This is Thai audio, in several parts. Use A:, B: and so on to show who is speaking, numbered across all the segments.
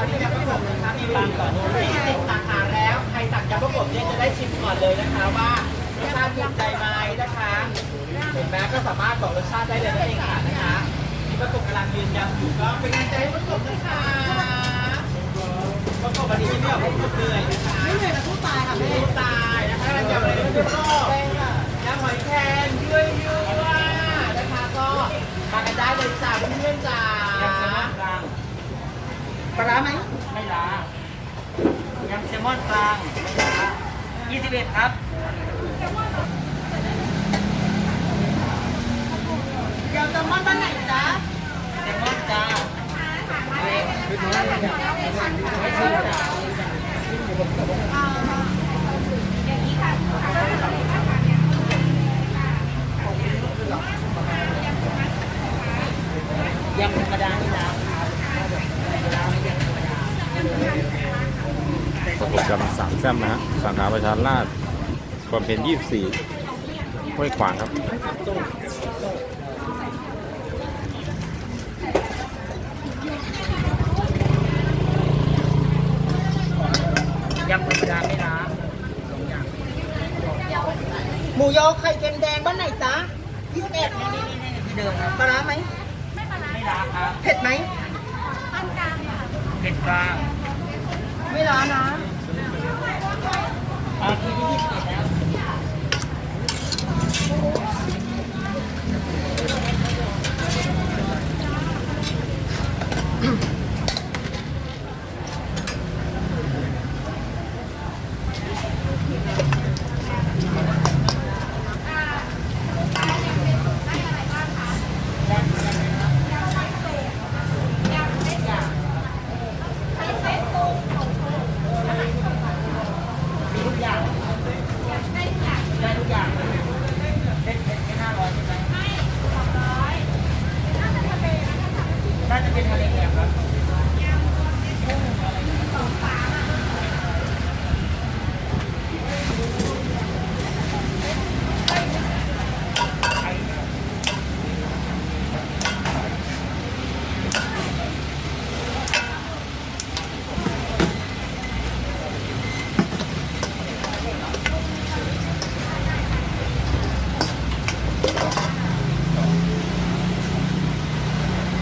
A: ตอนนี้ยำประกบนะคะมีบางก่อนที่สิบสาขาแล้ว ใครสั่งยำประกบเนี่ยจะได้ชิมก่อนเลยนะคะว่ารสชาติถูกใจไหมนะคะเห็นไหมก็สามารถบอกรสชาติได้เลยนั่นเองค่ะนะคะมีประกบกำลังยืนยำอยู่ก็เป็นกำลังใจให้ประกบนะคะประกบวันนี้ไม่ออกประกบเหนื่อยนะคะไม่เหนื่อยแต่ผู้ตายค่ะแม่ผู้ตายนะคะยำอะไรก็ไม่รอบยำหอยแครงเยื่อยๆนะคะก็มากันได้เลยจ้าเพื่อนๆจ้า ปลาร้าไหม
B: ไม่ล้ายำแซลมอนกลางไม่ล้า21 ครับ
A: เดี๋ยวแซลมอนบ้านไหนจ๊ะ
B: แซลมอนจ้าไม่ใช่จ้ายังธรรมดานี่นะ
C: ประกบกับสามแซมนะฮะสาขาประชาราชความเป็นยี่สี่ห้วยขวางครับ
B: ยังธรรมดาไม่ล้า
A: หมูยอไข่เค็มแดงบ้านไหนจ๊ะ21
B: นี่นี่นี่ที่เดิมครับ
A: ปลาร้าไหม
B: ไม่ล้าครับ
A: เผ็ดไหม
B: เผ็ ดกลาง
A: ไม่ร้านะ
B: อาทีที่21แล้ว มีทุกอย่างได้ทุกอย่างเซ็ตเซ็ตแค่ห้าร้อยใช่ไหมไม่สองร้อยน่าจะเป็นทะเลแหลมครับ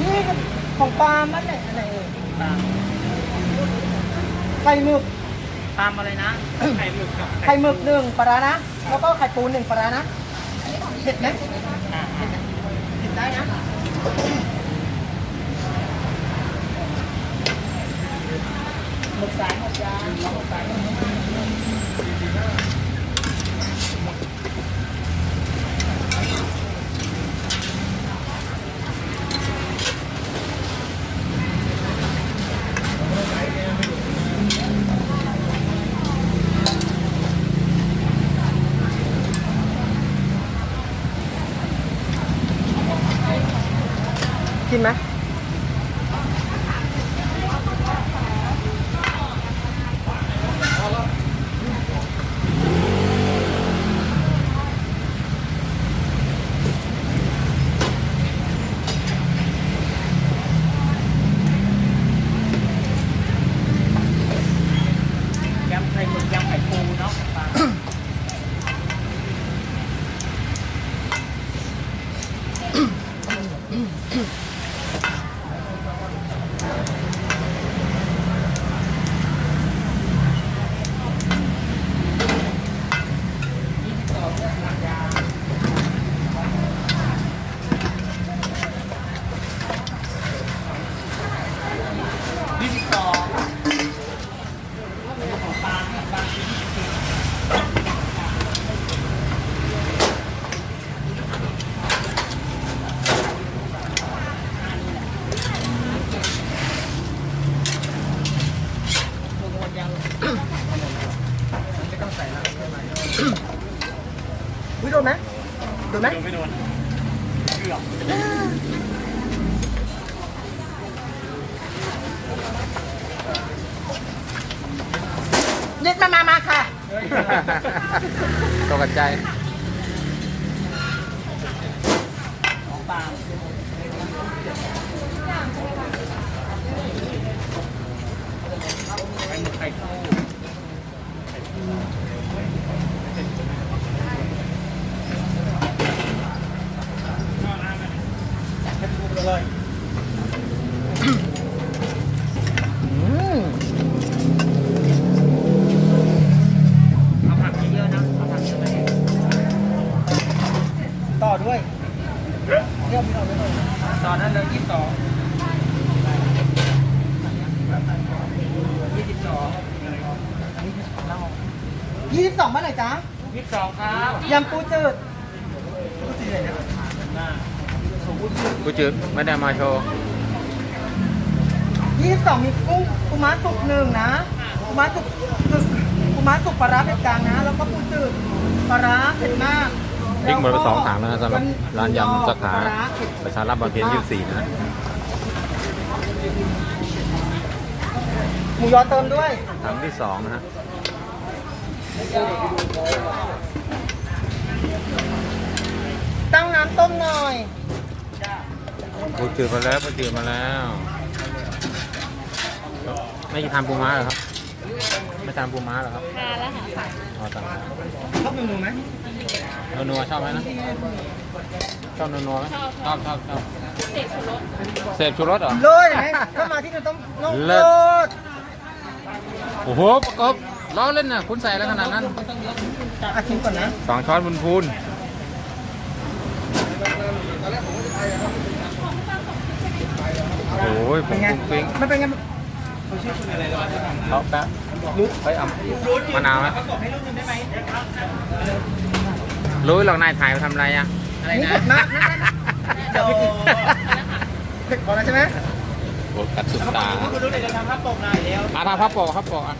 A: นี่ของปลาบ้านไหนอันไหนเอ่ย
B: ตาม
A: ไข่หมึก
B: ตามอะไรนะ ไข่หมึกกับ
A: ไข่หมึกหนึ่งปลาร้านะ แล้วก็ไข่ปูหนึ่งปลาร้านะเผ็ดไหม
B: อ่าอ่า
A: เผ็ดได้นะ
B: หมึกสายหมดยางหมึกสาย
A: วิโด
C: Bye. จื
D: ด
C: ไม่ได้มาโชว์
D: ยี่สิบสองมีกุ้งปูม้าสุกหนึ่งนะปูม้าสุกปูม้าสุกปลาร้าเผ็ดกลางนะ แล้วก็ปูจืดปลาร้าเผ็ดมาก
C: พริกหมดไปสองถังแล้วนะสำหรับร้านยำสาขา
D: ปลร้เผ็ด
C: ประชารัฐบางเพียน24นะฮะ
D: หมูยอเติมด้วย
C: ถังที่สองนะฮะ
D: ตั้งน้ำต้มหน่อย
C: กูจืดมาแล้วกูจืดมาแล้วไม่ทานปูม้าเหรอครับ ไม่ทานปูม้าเหรอครับทานแล้วค่ะอ๋อทานแล้ว
D: ชอบเมนูไหม
C: นัวๆชอบไหมนะชอบนัวๆไหมชอบชอบชอบเสพชูรสเหรอ
D: เลยเห็นไหมถ้ามาที่นี่ต้องต้อง
C: เลิ
D: เลิ
C: ศ
D: ศ
C: โอ้โหประกบล้อเล่นน่ะคุณใส่แล้วขนาดนั้น
D: อาชิมก่อนนะ
C: สองช้อนพูนพูน โอ้ยผ
D: เป็
C: ง
D: นไง
C: ปุ้งปิ้ง
D: มันเป็นไง
C: เขาแป๊บไปเอามะนาวไหม
A: ประกบให้ลูกนึงได้ไหม
C: รู้หรอกนายถ่ายมาทำอะไรอะ
A: อะไร
D: นี่
A: นะ
D: เผ็ดมากนะเดี๋ยวพี่เผ็ดพอแล้วใช่ไหม
C: โอ้กัดสุด
A: เขาบอ
C: ตาก
A: ว่าคุณลูกเดี๋ยวจะทำภาพปกหน่อยเร็ว
C: อะทำพับปกพับปกอะ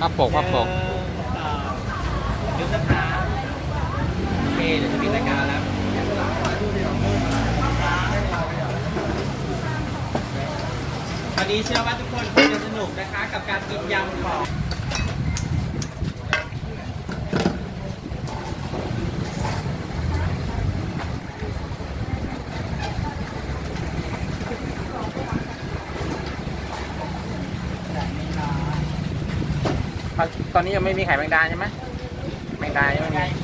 C: พับปกพับปก
A: หนึ่งสองยุบสภาโอเค เดี๋ยวจะปิดรายการแล้ว วันนี้เชื่อว่าทุกคนคงจะสนุกนะคะ กับการกินยำของ
C: ตอนนี้ยังไม่มีไข่แมงดาใช่ไหมแมงดายังไม่มี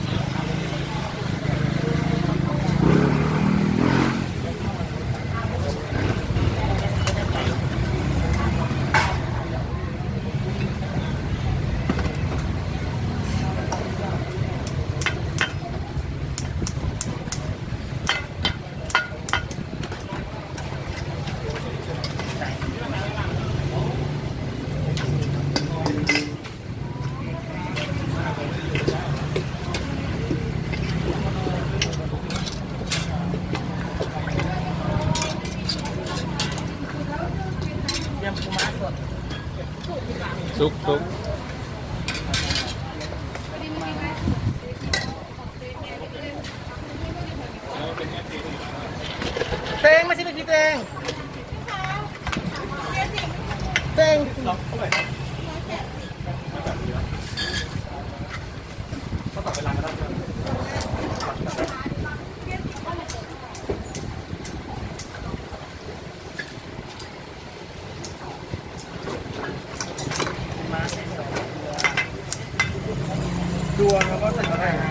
B: มา
D: ชิมอีกทีเตงเตง
B: ดวงแล้วก็ใส่กระไร
D: ไข่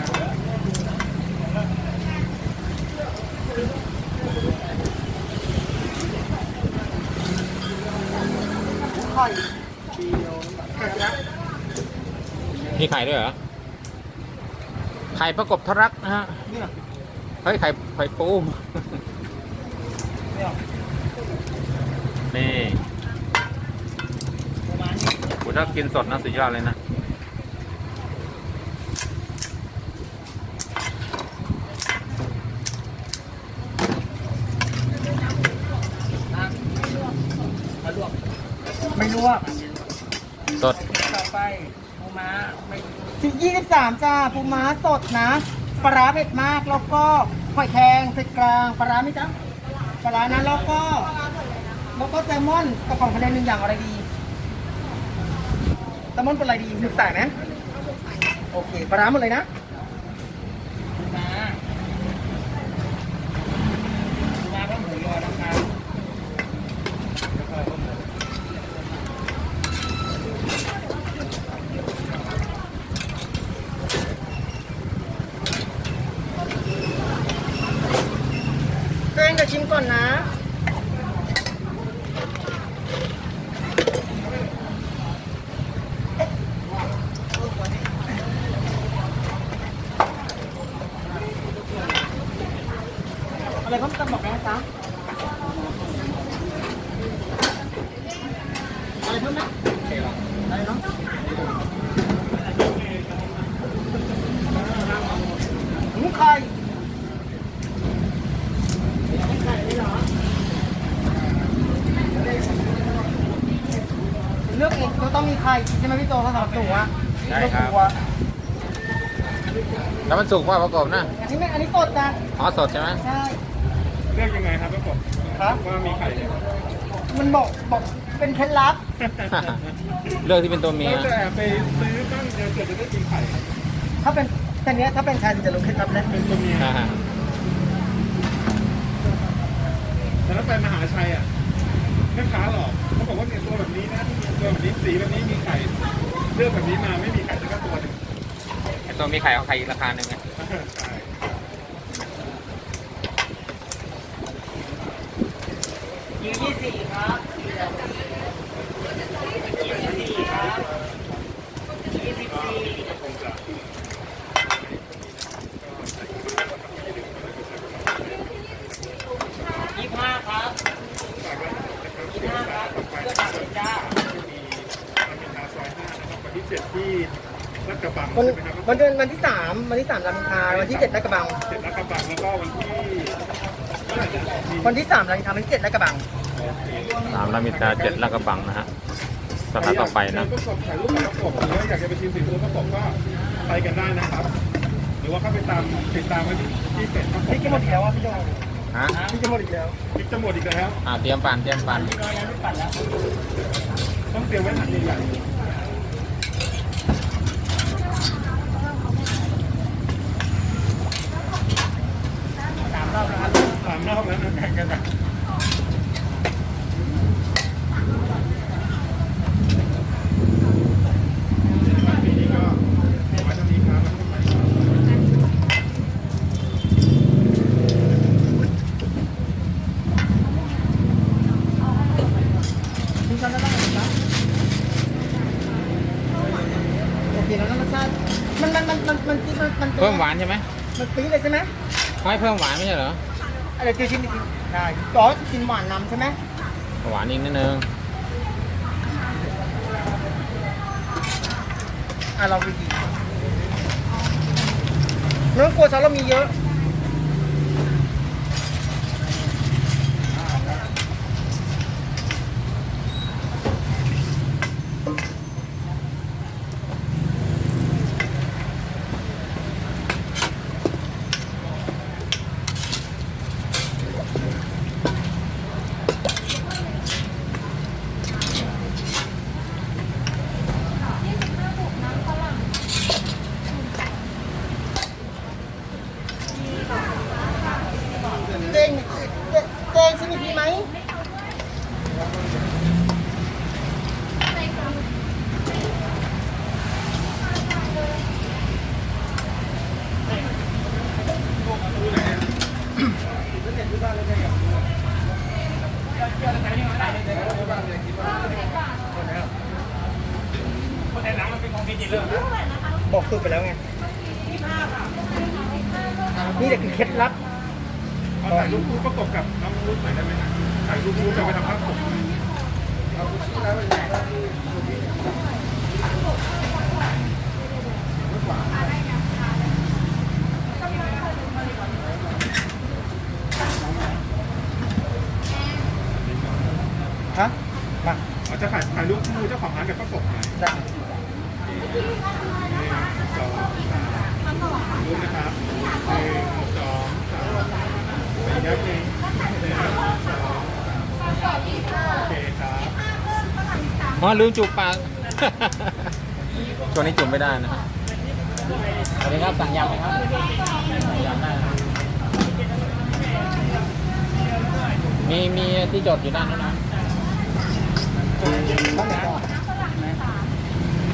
C: มีไข่ด้วยเหรอ ไข่ประกบทรักนะฮะเฮ้ยไข่ไข่ปูนี่
B: ปูม้านี่
C: กูถ้ากินสดนะสุดยอดเลยนะ
B: มาลวก
D: ไม่ลวก
C: สด
B: ต่อไปปูม้าไม่
D: ที่ยี่สิบสามจ้าปูม้าสดนะ ปลาร้าเผ็ดมากแล้วก็หอยแครงเผ็ดกลางปลาร้าไหมจ๊ะปลาร้านะแล้วก็แล้วก็แซลมอนกระป๋องทะเลหนึ่งอย่างอะไรดีแซลมอนเป็นอะไรดีหนึ่งแส่ไหมโอเคปลาร้าหมดเลยนะ
B: ปูม้าปูม้าก็หมูยอนะครับ
D: เองเดี๋ยวชิมก่อนนะ อะไรเพิ่มเติมบอกได้นะจ๊ะอะไรเพิ่มไหมอะไรเนาะหมูไข่ไข่เลยเหรอเลือกเองก็ต้องมีไข่ใช่ไหมพี่โตถ้าสำหรับหนูอะ
C: ได้ครับ
D: ตัว
C: แล้วมันสุกว่าประกบนะ
D: อันนี้ไม่อันนี้สดนะ
C: อ๋อสดใช่ไหม
D: ใช่
A: เลือกยังไงครับประกบ
D: ครับ
A: ว่ามีไข่เนี่ย
D: มันบอกบอกเป็นเคล็ดลับ
C: เลือกที่เป็นตัวเมีย
A: เราจะแอบไปซื้อบ้างเดี๋ยวเกิดจะได้กินไข่
D: ถ้าเป็นแต่เนี้ยถ้าเป็นชายจะรู้เคล็ดลับแล้ว
A: เป็นตัวเมีย
C: อ่าฮะ
A: แต่ถ้าไปมหาชัยอะแม่ค้าหลอกเขาบอกว่าเนี่ยตัวแบบนี้นะตัวแบบนี้สีแบบนี้มีไข่ เลือกแบบนี้มาไม่มีไข่สักตัวหนึ่ง
C: ไอตัวมีไข่เอาไข่อีกราคาหนึ่งไง
A: ใช่
D: ยี่ยี่สี่ครับยี่สี่ครับยี่สิบสี่ยี่ห้าครับยี่ห้าครับเลือกตัดเลยจ้า
A: มันเป็นทาซอยห้านะครับวันที่เจ็ดที่ลาดกระบัง
D: วัน
A: ใช่ไหมครับ
D: วันเดือนวันที่สามวันที่สามลำคาญวันที่เจ็ดลาดกระบัง
A: เจ็ดลาดกระบังแล้วก็วันที่เท่าไหร่นะมี
D: วันที่สามลำคาญวันที่เจ็ดลาดกระบัง
C: สามลามิตาเจ็ดลาดกระบังนะฮะสาขาต่อไปนะ
A: ประกบถ่ายรูปกับประกบหรือว่าอยากจะไปชิมสีฟู้ดประกบก็ไปกันได้นะครับ หรือว่าเข้าไปตามติดตามไว้ที่ที่เพจประกบ
D: พี่จะหมดอีกแล้วอะพี่โจ
C: ฮะ
D: พี่จะหมดอีกแล้ว
A: พริกจะหมดอีกแล้ว
C: อ่าเตรียมปั่นเตรียมปั่น
A: ต้องเตรียมไว้ถังใหญ่ๆ สามรอบนะครับสามรอบแล้วนแข่งกันนะปีนี้ก็ไว้เท่านี้ครับแล้วก็ไปครับ
D: พี่จำได้บ้างไหมครับโอเคแล้วรสชาติมันมันมันมันมันมันมัน
C: เพิ่มหวานใช่ไหม
D: มันปี๊ดเลยใช่ไหม
C: ไม่เพิ่มหวานไม่ใช่เหรอ
D: อะไรคือชิ้นกินได้อ๋อกินหวานนำใช่ไหม
C: หวานอีกนิดนึง
D: อะเราไปกินไม่ต้องกลัวซอสเรามีเยอะ เจงเจเจงชิมอีกทีไหม บอกสูตรไปแล้วไง นี่แหละคือเคล็ดลับ
A: เอาถ่ายรูปคู่ประกบกับน้องรุ้หน่อยได้ไหมฮะถ่ายรูปคู่จะไปทำภาพปก
D: ฮะมา
A: เราจะถ่ายถ่ายรูปคู่เจ้าของร้านกับประกบหน่อย
D: ได้
A: นึ่งสองสามรูปนะครับหนึ่งสองสาม ไปอีกครับหนึ่งหนึ่งสองสามโอเคครับ
C: อ๋อลืมจูบปากช่วงนี้จุ่มไม่ได้นะสวัสดีครับสั่งยำไหมครับสั่งยำได้นะมีมีที่จดอยู่ด้านนู้นนะ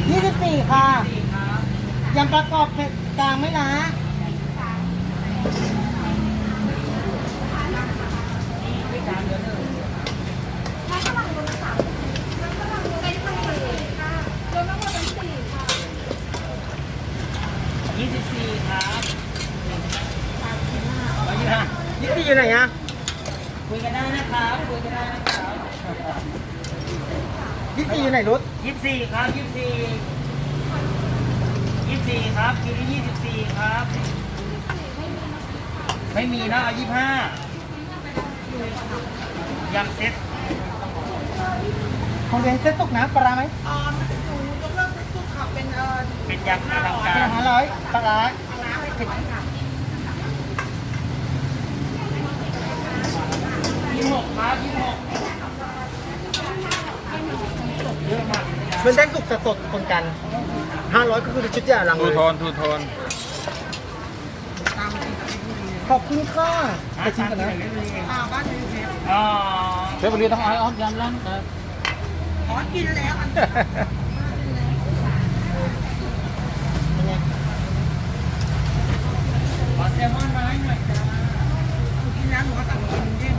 D: ยี่สิบสี่ค่ะยำประกอบเผ็ดกลางไหมนะ ยี่สิบสี่ครับยี่สิบห้ายี่ พี่ อยู่ไหนอะ
B: คุยกันได้นะครับคุยกันได้นะครับ
D: พี่ซีอยู่ไหนรถ
B: ยี่สิบสี่ครับยี่สิบสี่ยี่สิบสี่ครับคิวที่ยี่สิบสี่ครับ ไม่มีนะเอายี่สิบห้ายำเซ็ต
D: ของเรียนเซ็ตสุกนะปลาร้าไหม
B: เป็นยำอลังกา
D: เป็น
B: ร
D: ห้าร้อยปลาร้า
B: ยี่สิบหกครับยี่สิบหก
D: มันได้สุกสดๆคนกันห้าร้อยก็คือชุดใหญ่หลัง
C: ทู
D: เลย
C: โทนทูโทน
D: ขอบคุณค่ะไปชิมกันนะ
B: อ๋อ
C: เชฟบุรีต้องเอาออฟยำร้านครับ
D: อ๋อกินแล้ว
B: ขอแซลมอนน้อยหน่อยจ้า
D: กินแล้วหนูก็สั่งกินเด้ง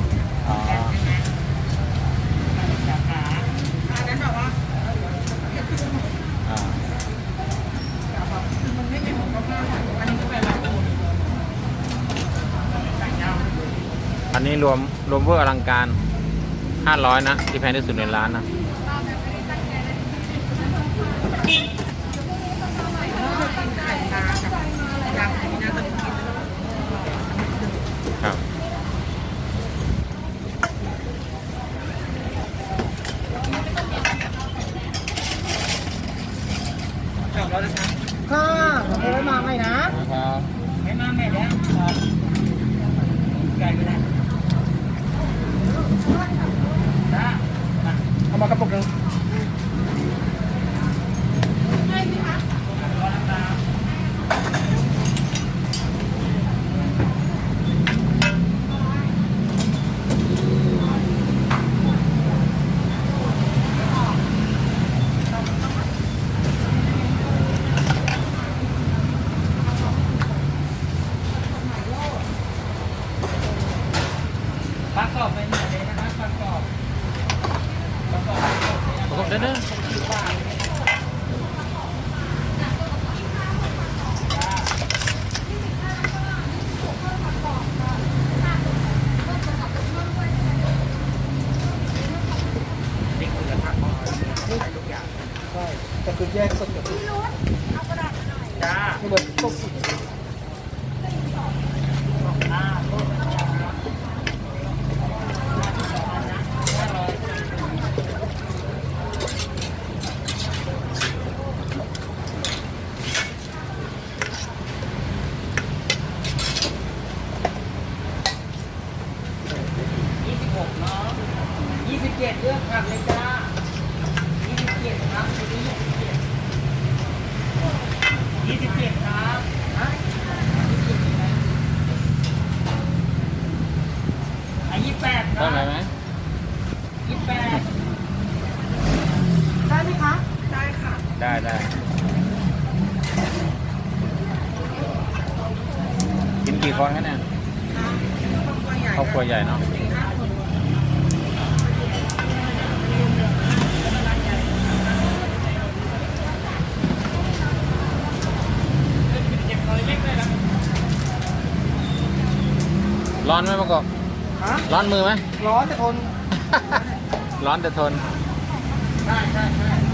C: อั
D: นนี้
C: รวมรวมเวอร์อลังการ 500 นะ ที่แพงที่สุดในร้านนะ
D: ไข่ปลากับยำอันนี้น่าจะกิน
C: ครับ
B: จบแล้วนะครับ
D: ค่ะขอบคุณมากเลยนะ
C: นะครับ
B: ไม่มาแม่แล้วครับไก่ไปไหนจ้ามา
D: เอามากระปุกหนึง
B: ปลากรอบไปไหนเลยนะครับปลากรอบปลากรอบปลากรอบเนี่ย
C: ประกบเด้อเด้อ
B: นี่คือกระทะหม้อทุกอย่าง
D: ใช่แต่คือแยกสดกับสุก
B: จ้า
D: ไม่เหมือนต้มสุก
B: อ่าร้อยยี่สิบหกเนาะยี่สิบเจ็ดเลือกผักเลยจ้ายี่สิบเจ็ดครับทีนี้ยี่สิบเจ็ดยี่สิบเจ็ดครับฮะยี่สิบเจ็ดมีไหมอะยี่สิบแปดค
C: ต้
B: รั
C: น
B: บ
C: อะไรไหม
B: ยี่สิบแปด
D: ได้ไหมคะ
C: ได้ได้กินกี่คนคะเนี่ยครอบครัวใหญ่เนาะร้อนไหมประกอบ
D: ฮะ
C: ร้อนมือไหม
D: ร้อนแต่ทน
C: ร้อนแต่ทน
D: ใช่ใช่ใช่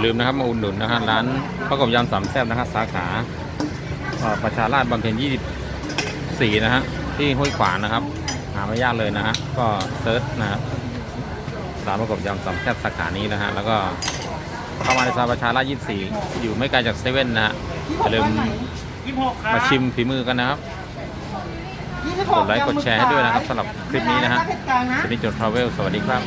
D: า
C: ลืมนะครับมาอุดหนุนนะฮะร้านประกบยำสามแซ่บนะครับสาขาประชาราชบำเพ็ญ24 นะฮะที่ห้วยขวางนะครับ หาไม่ยากเลยนะฮะก็เซิร์ชนะครับร้านประกบยำสามแซ่บสาขานี้นะฮะแล้วก็เข้ามาในซอยประชาราษฎร์24 อยู่ไม่ไกลจากเซเว่นนะฮะอย่าลืมมาชิมฝีมือกันนะครับกดไลค์กดแชร์ให้ด้วยนะครับสำหรับคลิปนี้นะฮะ
D: เผ็ดกลางนะ
C: ชนิดจดทราเวลสวัสดีครับ